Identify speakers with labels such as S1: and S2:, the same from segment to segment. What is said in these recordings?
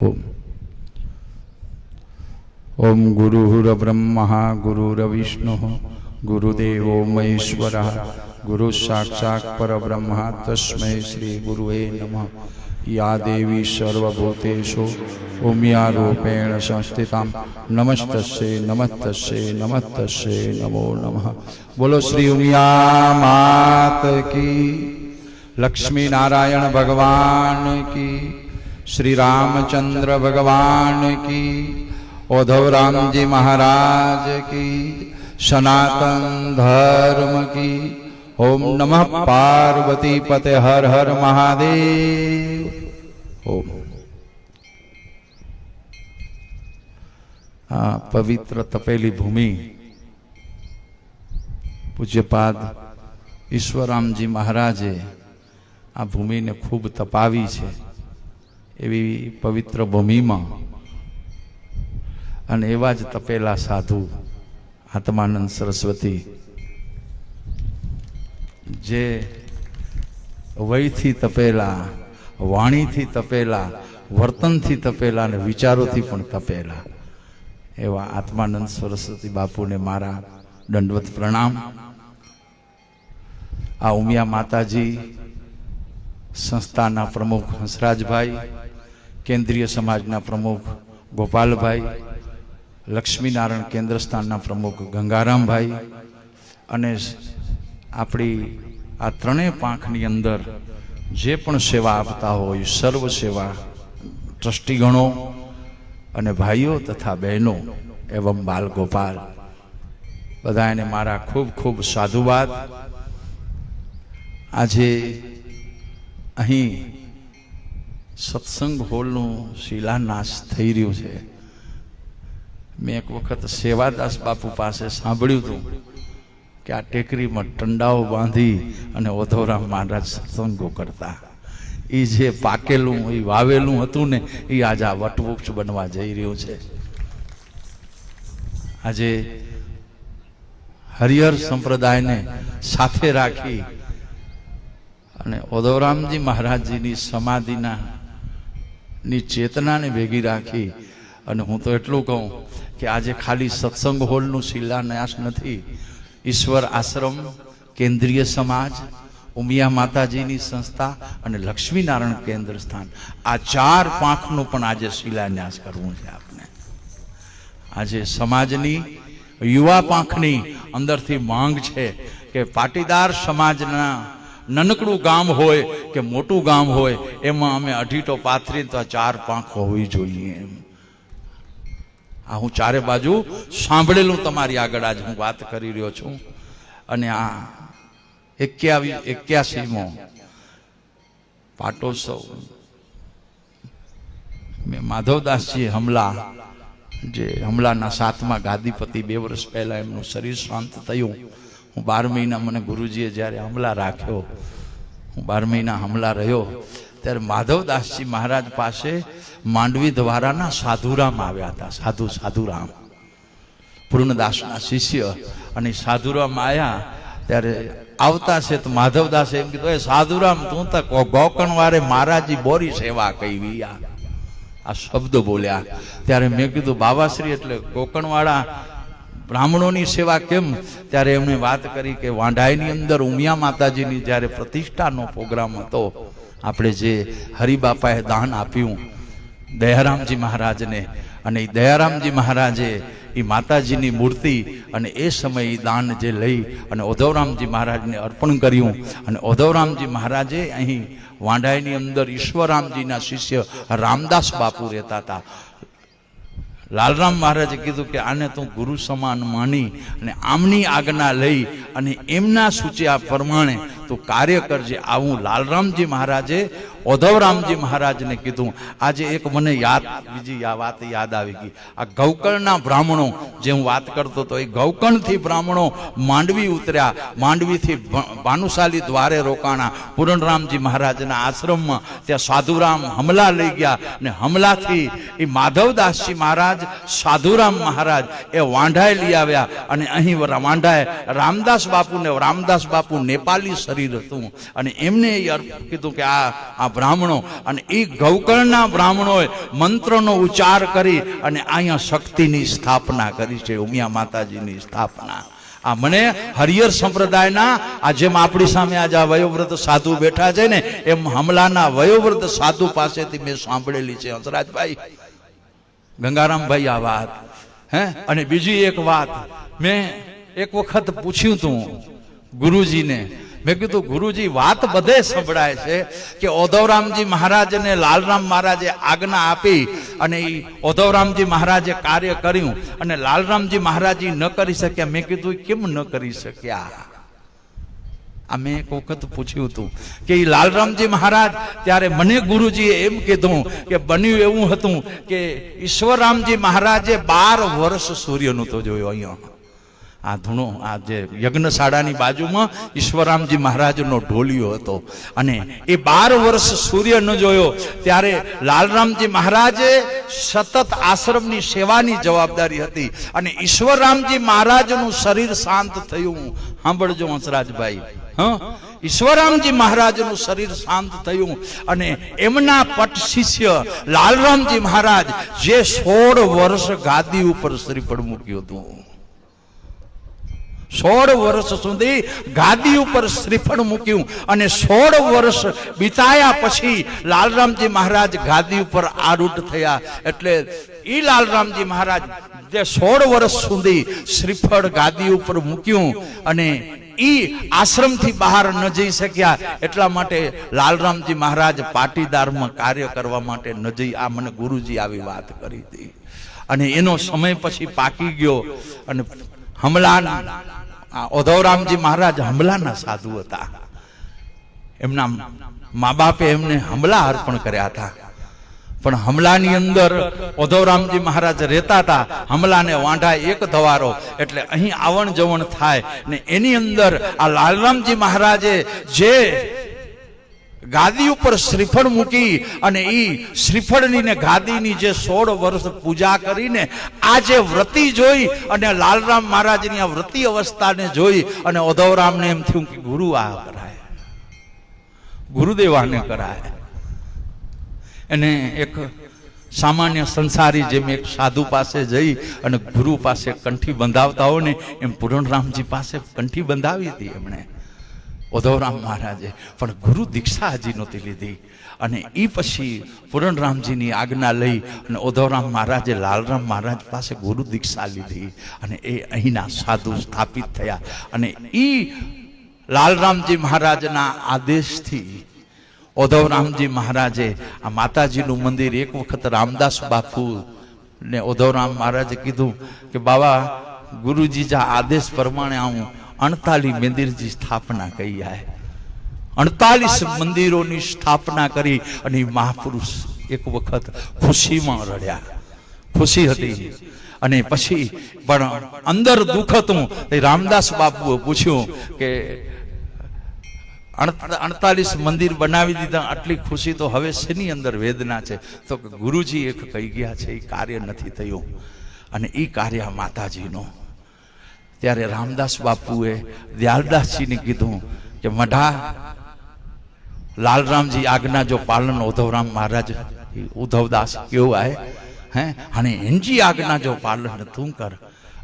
S1: ઓમ ઓમ ગુરુર્બ્રહ્મા ગુરુર્વિષ્ણુ ગુરુદેવો મહેશ્વર ગુરુ સાક્ષાત પરબ્રહ્મ તસ્મૈ શ્રી ગુરુએ या યા દેવી સર્વભૂતેષુ रूपेण સંસ્થિતામ નમસ્તસ્ય નમસ્તસ્ય નમસ્તસ્ય નમો નમઃ બોલો શ્રી ઉમિયા માત કી લક્ષ્મી નારાયણ ભગવાન કી શ્રી રામચંદ્ર ભગવાન કી ઓધવ રામજી મહારાજ કી સનાતન ધર્મ કી ઓમ નમઃ પાર્વતી પતે હર હર મહાદેવ ઓમ આ પવિત્ર તપેલી ભૂમિ પૂજ્યપાદ ઈશ્વરામજી મહારાજે આ ભૂમિને ખૂબ તપાવી છે એવી પવિત્ર ભૂમિમાં. અને એવા જ તપેલા સાધુ આત્માનંદ સરસ્વતી, જે વયથી તપેલા, વાણીથી તપેલા, વર્તનથી તપેલા અને વિચારોથી પણ તપેલા એવા આત્માનંદ સરસ્વતી બાપુને મારા દંડવત પ્રણામ. આ ઉમિયા માતાજી સંસ્થાના પ્રમુખ હંસરાજભાઈ કેન્દ્રીય સમાજના પ્રમુખ ગોપાલભાઈ, લક્ષ્મીનારાયણ કેન્દ્ર સ્થાનના પ્રમુખ ગંગારામભાઈ અને આપણી આ ત્રણેય પાંખની અંદર જે પણ સેવા આપતા હોય, સર્વ સેવા ટ્રસ્ટીગણો અને ભાઈઓ તથા બહેનો એવં બાલ ગોપાલ બધાને મારા ખૂબ ખૂબ સાધુવાદ. આજે અહીં સત્સંગ હોલનું શિલાન્યાસ થઈ રહ્યું છે. મેં એક વખત સેવાદાસ બાપુ પાસે સાંભળ્યું હતું કે આ ટેકરીમાં ટંડાઓ બાંધી અને ઓધોરામ મહારાજ સત્સંગો કરતા. એ જે પાકેલું એ વાવેલું હતું ને એ આજે આ વટવૃક્ષ બનવા જઈ રહ્યું છે. આજે હરિહર સંપ્રદાયને સાથે રાખી અને ઓદવરામજી મહારાજજીની સમાધિના ની ચેતનાને ભેગી રાખી. અને હું તો એટલું કહું કે આજે ખાલી સત્સંગ હોલનું શિલાન્યાસ નથી. ઈશ્વર આશ્રમ, કેન્દ્રીય સમાજ, ઉમિયા માતાજીની સંસ્થા અને લક્ષ્મીનારાયણ કેન્દ્ર સ્થાન. આ ચાર પાંખનું પણ આજે શિલાન્યાસ કરવું છે આપણે આજે સમાજની, યુવા પાંખની અંદરથી માંગ છે કે પાટીદાર સમાજના નનકડું ગામ હોય કે મોટું ગામ હોય, એમાં અમે અઢીટો પાથરી તો ચાર પાંખ હોવી જોઈએ એમ. આ હું ચારે બાજુ સાંભળેલું તમારી આગળ આજ હું વાત કરી રહ્યો છું. અને આ એક્યાવી, એક્યાસીમો પાટોત્સવ. મેં માધવદાસજી હમલા, જે હમલાના સાતમા ગાદીપતિ બે વર્ષ પહેલા એમનું શરીર શાંત થયું. હું બાર મહિના મને ગુરુજીએ જ્યારે હમલા રાખ્યો, હું બાર મહિના હમલા રહ્યો, ત્યારે માધવદાસજી મહારાજ પાસે માંડવી દ્વારાના સાધુરામ આવ્યા હતા, સાધુ સાધુરામ. પૂર્ણદાસના શિષ્ય અને સાધુરામ આવ્યા ત્યારે આવતા છે તો માધવદાસે એમ કીધું, એ સાધુરામ, તું તો ગોકણ વારે મહારાજી બોરી સેવા કહી આ. શબ્દ બોલ્યા. ત્યારે મેં કીધું, બાવાશ્રી, એટલે કોકણવાળા બ્રાહ્મણોની સેવા કેમ? ત્યારે એમણે વાત કરી કે વાંઢાઈની અંદર ઉમિયા માતાજીની જ્યારે પ્રતિષ્ઠાનો પ્રોગ્રામ હતો, આપણે જે હરિબાપાએ દાન આપ્યું દયારામજી મહારાજને, અને એ દયારામજી મહારાજે એ માતાજીની મૂર્તિ અને એ સમયે દાન જે લઈ અને ઓધવરામજી મહારાજને અર્પણ કર્યું. અને ઓધવરામજી મહારાજે અહીં વાંઢાઈની અંદર ઈશ્વરામજીના શિષ્ય રામદાસ બાપુ રહેતા હતા. લાલરામ મહારાજે કીધું કે આને તું ગુરુ સમાન માની અને આમની આજ્ઞા લઈ અને એમના સૂચ્યા પ્રમાણે તું કાર્ય કરજે આવું લાલરામજી મહારાજે, ઓધવરામજી મહારાજને કીધું, આજે એક મને યાદ, બીજી આ વાત યાદ આવી ગઈ. આ ગૌકર્ણના બ્રાહ્મણો જે હું વાત કરતો હતો, એ ગૌકર્ણથી બ્રાહ્મણો માંડવી ઉતર્યા. માંડવીથી ભાનુશાલી દ્વારે રોકાણા. પૂરણરામજી મહારાજના આશ્રમમાં ત્યાં સાધુરામ હમલા લઈ ગયા ને હમલાથી એ માધવદાસજી મહારાજ, સાધુરામ મહારાજ એ વાંઢાએ લઈ આવ્યા અને અહીં વાંઢાએ રામદાસ બાપુને, રામદાસ બાપુ નેપાલી શરીર હતું. અને એમને એ કીધું કે આ આ બ્રાહ્મણો, અને એ ગૌકર્ણના બ્રાહ્મણોએ મંત્રનો ઉચ્ચાર કરી અને અહીંયા શક્તિની સ્થાપના કરી છે, ઉમિયા માતાજીની સ્થાપના. આ મને હરિયર સંપ્રદાયના, આ જેમ આપણી સામે આજે આ વયોવ્રત સાધુ બેઠા છે ને, એમ હમલાના વયોવૃદ્ધ સાધુ પાસેથી મેં સાંભળેલી છે હંસરાજભાઈ. ગંગારામભાઈ, આ વાત. હે? અને બીજી એક વાત, મેં એક વખત પૂછ્યું તું ગુરુજીને મેં કીધું, ગુરુજી, વાત બધે સંભળાય છે કે ઓધવરામજી મહારાજને લાલરામ મહારાજે આજ્ઞા આપી અને એ ઓધવરામજી મહારાજે કાર્ય કર્યું અને લાલરામજી મહારાજી ન કરી શક્યા. મેં કીધું કેમ ન કરી શક્યા? આ મેં એક વખત પૂછ્યું હતું કે એ લાલરામજી મહારાજ, ત્યારે મને ગુરુજીએ એમ કીધું કે બન્યું એવું હતું કે ઈશ્વરરામજી મહારાજે બાર વર્ષ સૂર્યનું તો જોયું અહીંયા. આ ધૂણો, આ જે યજ્ઞશાળાની બાજુમાં ઈશ્વરામજી મહારાજનો ઢોલિયો હતો. અને એ બાર વર્ષ સૂર્ય ન જોયો, ત્યારે લાલરામજી મહારાજે સતત આશ્રમની સેવાની જવાબદારી હતી. અને ઈશ્વરરામજી મહારાજનું શરીર શાંત થયું. સાંભળજો હંસરાજભાઈ. હા? ઈશ્વરામજી મહારાજનું શરીર શાંત થયું. અને એમના પટ શિષ્ય લાલરામજી મહારાજ જે સોળ વર્ષ ગાદી ઉપર શ્રીફળ મૂક્યું હતું. સોળ વર્ષ સુધી ગાદી ઉપર શ્રીફળ મૂક્યું અને સોળ વર્ષ બીતાયા પછી લાલરામજી મહારાજ ગાદી ઉપર આરૂઢ થયા. એટલે એ લાલરામજી મહારાજ જે સોળ વર્ષ સુધી શ્રીફળ ગાદી ઉપર મૂક્યું અને ઈ આશ્રમથી બહાર ન જઈ શક્યા, એટલા માટે લાલરામજી મહારાજ પાટીદારમાં કાર્ય કરવા માટે ન જઈ. આ મને ગુરુજી આવી વાત કરી હતી. અને એનો સમય પછી પાકી ગયો અને હમલાના. ઓધવરામજી મહારાજ હમલાના સાધુ હતા. એમના મા બાપે એમને હમલા અર્પણ કર્યા હતા. પણ હમલાની અંદર ઓધવરામજી મહારાજ રહેતા હતા. હમલાને વાંઢા એક ધવારો, એટલે અહીં આવણ જવણ થાય ને એની અંદર આ લાલરામજી મહારાજે જે ગાદી ઉપર શ્રીફળ મૂકી અને એ શ્રીફળની ને ગાદીની જે સોળ વર્ષ પૂજા કરીને આ જે વ્રતી જોઈ અને લાલરામ મહારાજની આ વ્રતિ અવસ્થાને જોઈ અને ઓધવરામને એમ થયું કે ગુરુ આ કરાય. ગુરુદેવાને કરાય. એને એક સામાન્ય સંસારી જેમ એક સાધુ પાસે જઈ અને ગુરુ પાસે કંઠી બંધાવતા હોય ને એમ પૂરણરામજી પાસે કંઠી બંધાવી હતી એમણે. ઉધવરામ મહારાજે પણ ગુરુ દીક્ષા હજી નહોતી લીધી. અને એ પછી પૂરણરામજીની આજ્ઞા લઈ અને ઓધવરામ મહારાજે લાલરામ મહારાજ પાસે ગુરુ દીક્ષા લીધી અને એ અહીંના સાધુ સ્થાપિત થયા. અને એ લાલરામજી મહારાજના આદેશથી ઓધવરામજી મહારાજે આ માતાજીનું મંદિર એક વખત રામદાસ બાપુ ને ઓધવરામ મહારાજે કીધું કે બાબા ગુરુજી જા આદેશ પ્રમાણે આવું અણતાલી મંદિરની સ્થાપના કરી આય. અડતાલીસ મંદિરોની સ્થાપના કરી અને મહાપુરુષ એક વખત ખુશીમાં રડ્યા. ખુશી હતી. અને પછી પણ અંદર દુઃખ હતું રામદાસ બાપુએ પૂછ્યું કે અડતાલીસ મંદિર બનાવી દીધા, આટલી ખુશી તો હવે શેની અંદર વેદના છે? તો ગુરુજી એક કહી ગયા છે એ કાર્ય નથી થયું. અને એ કાર્ય માતાજીનું ત્યારે રામદાસ બાપુએ દ્યાલદાસજીને કીધું કે મઢા, લાલરામજી આજ્ઞા જો પાલન ઉધવરામ મહારાજ ઉધવદાસ કેવું આય હે? અને એનજી આજ્ઞા જો પાલન તું કર.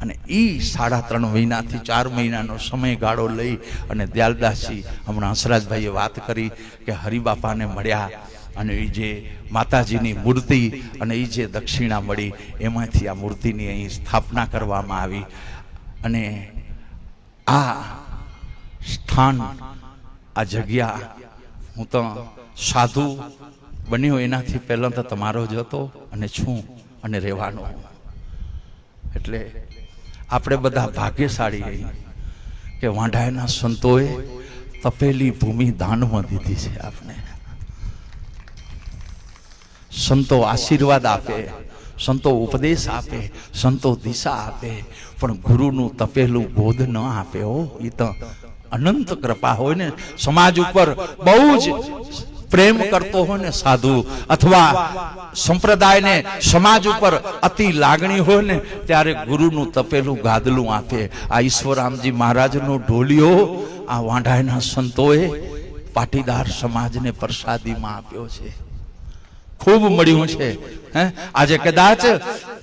S1: અને ઈ સાડા ત્રણ મહિનાથી ચાર મહિનાનો સમયગાળો લઈ અને દયાલદાસજી હમણાં હંસરાજભાઈએ વાત કરી કે હરિબાપાને મળ્યા અને એ જે માતાજીની મૂર્તિ અને એ જે દક્ષિણા મળી, એમાંથી આ મૂર્તિની અહીં સ્થાપના કરવામાં આવી. અને આ સ્થાન, આ જગ્યા હું તો સાધુ બન્યો એનાથી પહેલાં તો તમારો જ હતો અને છું અને રહેવાનો એટલે આપણે બધા ભાગ્યશાળી રહી કે વાંઢાયના સંતોએ તપેલી ભૂમિ દાનમાં દીધી છે આપણે. સંતો આશીર્વાદ આપે. સંતો ઉપદેશ આપે, સંતો દિશા આપે, પણ ગુરુનું તપેલું બોધ ન આપે હો. એ તો અનંત કૃપા હોય ને. સમાજ ઉપર બહુ જ પ્રેમ કરતો હોય ને સાધુ, અથવા સંપ્રદાયને સમાજ ઉપર અતિ લાગણી હોય ને, ત્યારે ગુરુનું તપેલું ગાદલું આપે. આ ઈશ્વરામજી મહારાજનો ઢોલિયો, આ વાંઢાયના સંતોએ પાટીદાર સમાજને પ્રસાદીમાં આપ્યો છે. ખૂબ મળ્યું છે. હે? આજે કદાચ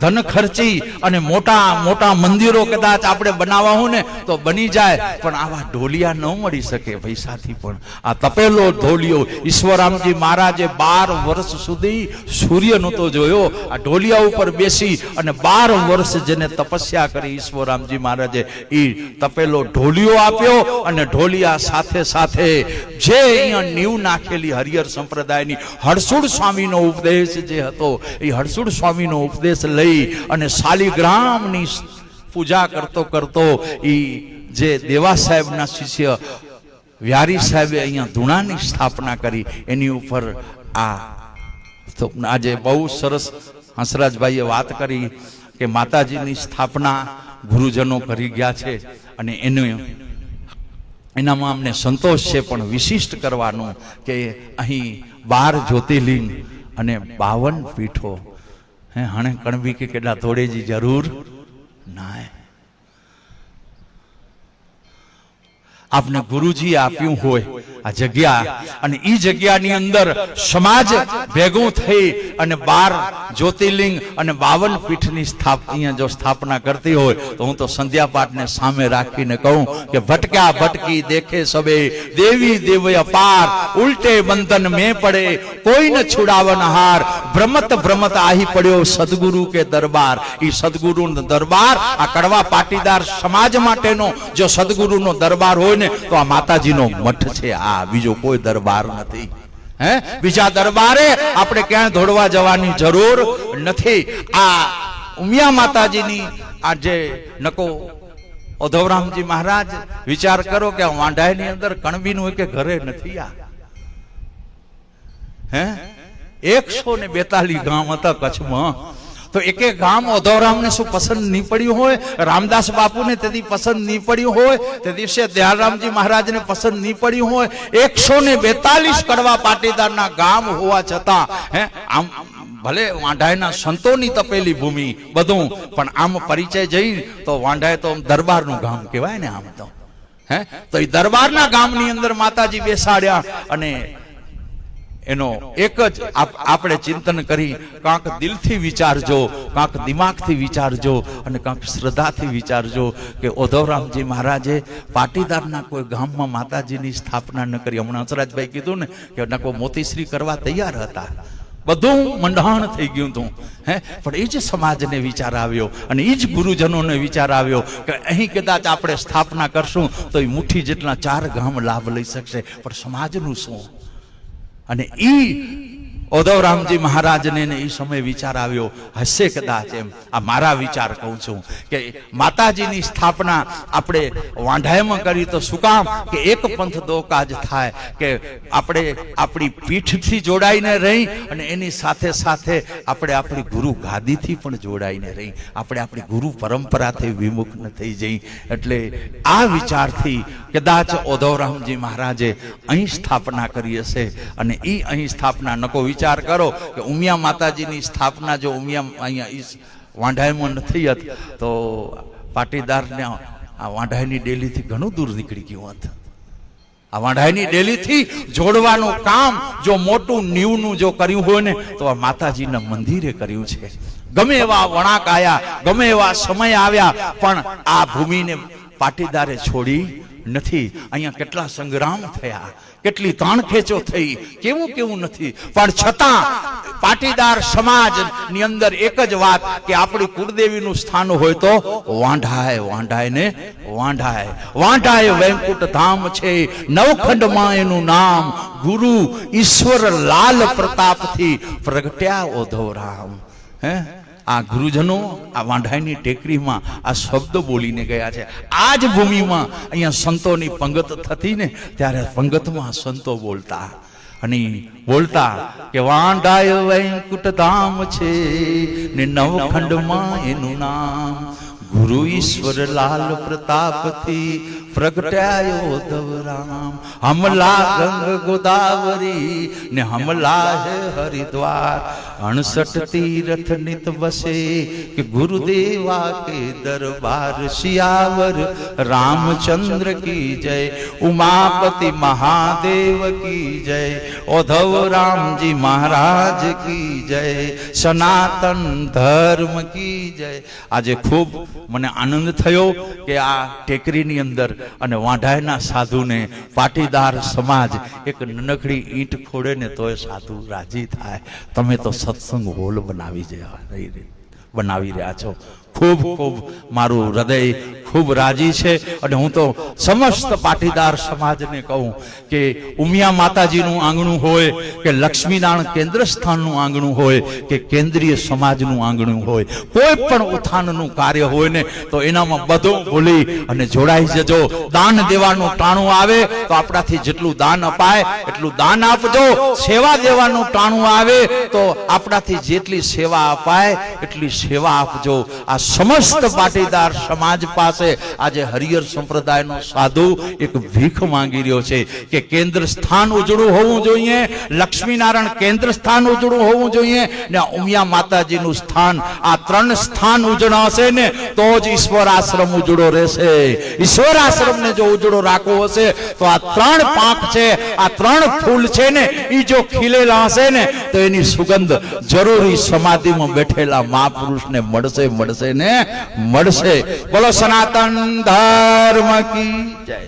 S1: ધન ખર્ચી અને મોટા મોટા મંદિરો કદાચ આપણે બનાવવા હોય ને તો બની જાય. પણ આવા ઢોલિયા ન મળી શકે પૈસાથી પણ. આ તપેલો ઢોલિયો ઈશ્વરામજી મહારાજે બાર વર્ષ સુધી સૂર્ય નહોતો જોયો. આ ઢોલિયા ઉપર બેસી અને બાર વર્ષ જેને તપસ્યા કરી ઈશ્વરામજી મહારાજે એ તપેલો ઢોલિયો આપ્યો અને ઢોલિયા સાથે સાથે જે અહીંયા નીવ નાખેલી હરિહર સંપ્રદાયની હરસુડ સ્વામીનો ઉપદેશ જે હતો એ હરસુડ સ્વામીનો ઉપદેશ લઈ અને શાલિગ્રામની પૂજા કરતો કરતો એ જે દેવા સાહેબના શિષ્ય વ્યારી સાહેબે અહીંયા ધૂણાની સ્થાપના કરી, એની ઉપર આ આજે બહુ સરસ હંસરાજભાઈએ વાત કરી કે માતાજીની સ્થાપના ગુરુજનો કરી ગયા છે અને એનું એનામાં અમને સંતોષ છે પણ વિશિષ્ટ કરવાનું કે અહીં બાર જ્યોતિર્લિંગ અને બાવન પીઠો હે હણે કણવી કે કેટલા થોડેજી જરૂર? ના આપને ગુરુજી આપ્યું હોય. આ જગ્યા અને એ જગ્યાની અંદર સમાજ ભેગું થઈ અને બાર જ્યોતિર્લિંગ અને બાવન પીઠની સ્થાપ, અહીંયા જો સ્થાપના કરતી હોય, તો હું તો સંધ્યા પાઠને સામે રાખીને કહું કે ભટક્યા ભટકી દેખે સબે, દેવી દેવ અપાર ઉલટે બંધન મેં પડે કોઈ ન છુડાવન હાર, ભ્રમત ભ્રમત આહી પડ્યો સદગુરુ કે દરબાર. એ સદગુરુનો દરબાર આ કડવા પાટીદાર સમાજ માટેનો, જો સદગુરુનો દરબાર હોય ને તો આ માતાજીનો મઠ છે. આ બીજો કોઈ દરબાર નથી. હે? બીજા દરબારે આપણે ક્યાં દોડવા જવાની જરૂર નથી. આ ઉમિયા માતાજીની આ જે નકો ઉધવરામજી મહારાજ વિચાર કરો કે વાંઢાઈની અંદર કણબીનું કે ઘરે નથી આ. હે? એકસો ને બેતાલીસ ગામ હતા કચ્છમાં. તો એક ગામ ઓધોરામને શું પસંદ નહીં પડ્યું હોય? રામદાસ બાપુને તેથી પસંદ નહીં પડ્યું હોય? તે દિવસે દયારામજી મહારાજને પસંદ નહીં પડ્યું હોય? એકસો ને બેતાલીસ કડવા પાટીદારના ગામ હોવા છતાં, હે, આમ ભલે વાંઢાયના સંતોની તપેલી ભૂમિ બધું, પણ આમ પરિચય જઈ તો વાંઢાય તો આમ દરબારનું ગામ કહેવાય ને આમ તો. હે, તો એ દરબારના ગામની અંદર માતાજી બેસાડ્યા અને એનો એક જ આપ- આપણે ચિંતન કરી કાંક દિલથી વિચારજો, કાંક દિમાગથી વિચારજો અને કાંક શ્રદ્ધાથી વિચારજો કે ઓધવરામજી મહારાજે પાટીદારના કોઈ ગામમાં માતાજીની સ્થાપના ન કરી. હમણાં હંસરાજભાઈ કીધું ને કે નકો મોતીશ્રી કરવા તૈયાર હતા. બધું મંડાણ થઈ ગયું હતું, હે? પણ એ જ સમાજને વિચાર આવ્યો અને એ જ ગુરુજનોને વિચાર આવ્યો કે અહીં કદાચ આપણે સ્થાપના કરશું તો એ મુઠ્ઠી જેટલા ચાર ગામ લાભ લઈ શકશે. પણ સમાજનું શું? અને ઈ ઉદ્ધવરામજી મહારાજને ઈ સમય વિચાર આવ્યો, હશે કદાચ એમ. આ મારા વિચાર કહું છું કે માતાજીની સ્થાપના આપણે વાંઢાઈમાં કરી તો શું કામ? કે એક પંથ દો કાજ થાય કે આપણે આપણી પીઠથી જોડાઈને રહી અને એની સાથે સાથે આપણે આપણી ગુરુ ગાદીથી પણ જોડાઈને રહી. આપણે આપણી ગુરુ પરંપરાથી વિમુખ ન થઈ જઈ. એટલે આ વિચારથી કદાચ ઉદ્ધવરામજી મહારાજે અહીં સ્થાપના કરી હશે અને એ અહીં સ્થાપના નકો વિચાર કરો કે ઉમિયા માતાજીની સ્થાપના જો ઉમિયા અહીંયા વાંઢાઈમાં નથી હત, તો પાટીદારને આ વાંઢાઈની ડેલીથી ઘણું દૂર નીકળી ગયું હોત. આ વાંઢાઈની ડેલીથી જોડવાનું કામ જો મોટું નીવનું જો કર્યું હોય ને, તો આ માતાજીના મંદિરે કર્યું છે. ગમે એવા વણાક આવ્યા ગમે એવા સમય આવ્યા, પણ આ ભૂમિને પાટીદારે છોડી નથી. અહીંયા કેટલા સંગ્રામ થયા. કેટલી તાણ ખેંચો થઈ. કેવું કેવું નથી. પણ છતાં પાટીદાર સમાજની અંદર એક જ વાત કે આપણી કુળદેવીનું સ્થાન હોય તો વાંઢાય વાંઢાય ને વાંઢાય. વાંઢાય વૈકુંઠ ધામ છે. નવખંડમાં એનું નામ ગુરુ ઈશ્વર લાલ પ્રતાપથી પ્રગટ્યા ઓધવરામ હે? આ ગુરુજનો આ વાંઢાઈની ટેકરીમાં આ શબ્દ બોલીને ગયા છે. આ જ ભૂમિમાં અહીંયા સંતોની પંગત થતી ને ત્યારે પંગતમાં સંતો બોલતા. અને બોલતા કે વાંઢાય વૈકુટ ધામ છે ને નવખંડમાં એનું નામ ગુરુ ઈશ્વર લાલ પ્રતાપથી પ્રગટાયો દવરામ હમલા ગંગ ગોદાવરી ને હમલા હે હરિદ્વાર. અણસઠ તીરથ નિત વસે કે ગુરુદેવા કે દરબાર શિયાવર. રામચંદ્ર કી જય, ઉમાપતિ મહાદેવ કી જય ઓધવ રામજી મહારાજ કી જય, સનાતન ધર્મ કી જય. આજે ખૂબ મને આનંદ થયો કે આ ટેકરીની અંદર અને વાંઢાયના સાધુને પાટીદાર સમાજ એક નનકડી ઈંટ ખોડે ને તોય સાધુ રાજી થાય. તમે તો સત્સંગ હોલ બનાવી રહ્યા રહી રહી- બનાવી રહ્યા છો. ખૂબ ખૂબ. મારું હૃદય ખૂબ રાજી છે અને હું તો સમસ્ત પાટીદાર સમાજને કહું કે ઉમિયા માતાજીનું આંગણું હોય, કે લક્ષ્મીનારાયણ કેન્દ્ર સ્થાનનું આંગણું હોય, કે કેન્દ્રીય સમાજનું આંગણું હોય, કોઈ પણ ઉત્થાનનું કાર્ય હોય ને, તો એનામાં બધું ભૂલી અને જોડાઈ જજો. દાન દેવાનું ટાણું આવે તો આપણાથી જેટલું દાન અપાય, એટલું દાન આપજો. સેવા દેવાનું ટાણું આવે તો આપણાથી જેટલી સેવા અપાય, એટલી સેવા આપજો. આ સમસ્ત પાટીદાર સમાજ પાસે આજે હરિયર સંપ્રદાયનો સાધુ એક ભીખ માંગી રહ્યો છે કે કેન્દ્ર સ્થાન ઉજળું હોવું જોઈએ, લક્ષ્મીનારાયણ કેન્દ્ર સ્થાન ઉજળું હોવું જોઈએ ને ઉમિયા માતાજીનું સ્થાન, આ ત્રણ સ્થાન ઉજળાશે ને તો જ ઈશ્વર આશ્રમ ઉજળો રહેશે. ઈશ્વર આશ્રમને જો ઉજળો રાખવો હશે, તો આ ત્રણ પાંખ છે, આ ત્રણ ફૂલ છે ને એ જો ખીલેલા હશે ને, તો એની સુગંધ જરૂરી સમાધિમાં બેઠેલા મહાપુરુષને મળશે મળશે. ને મળશે. બોલો સનાતન ધર્મ કી જય.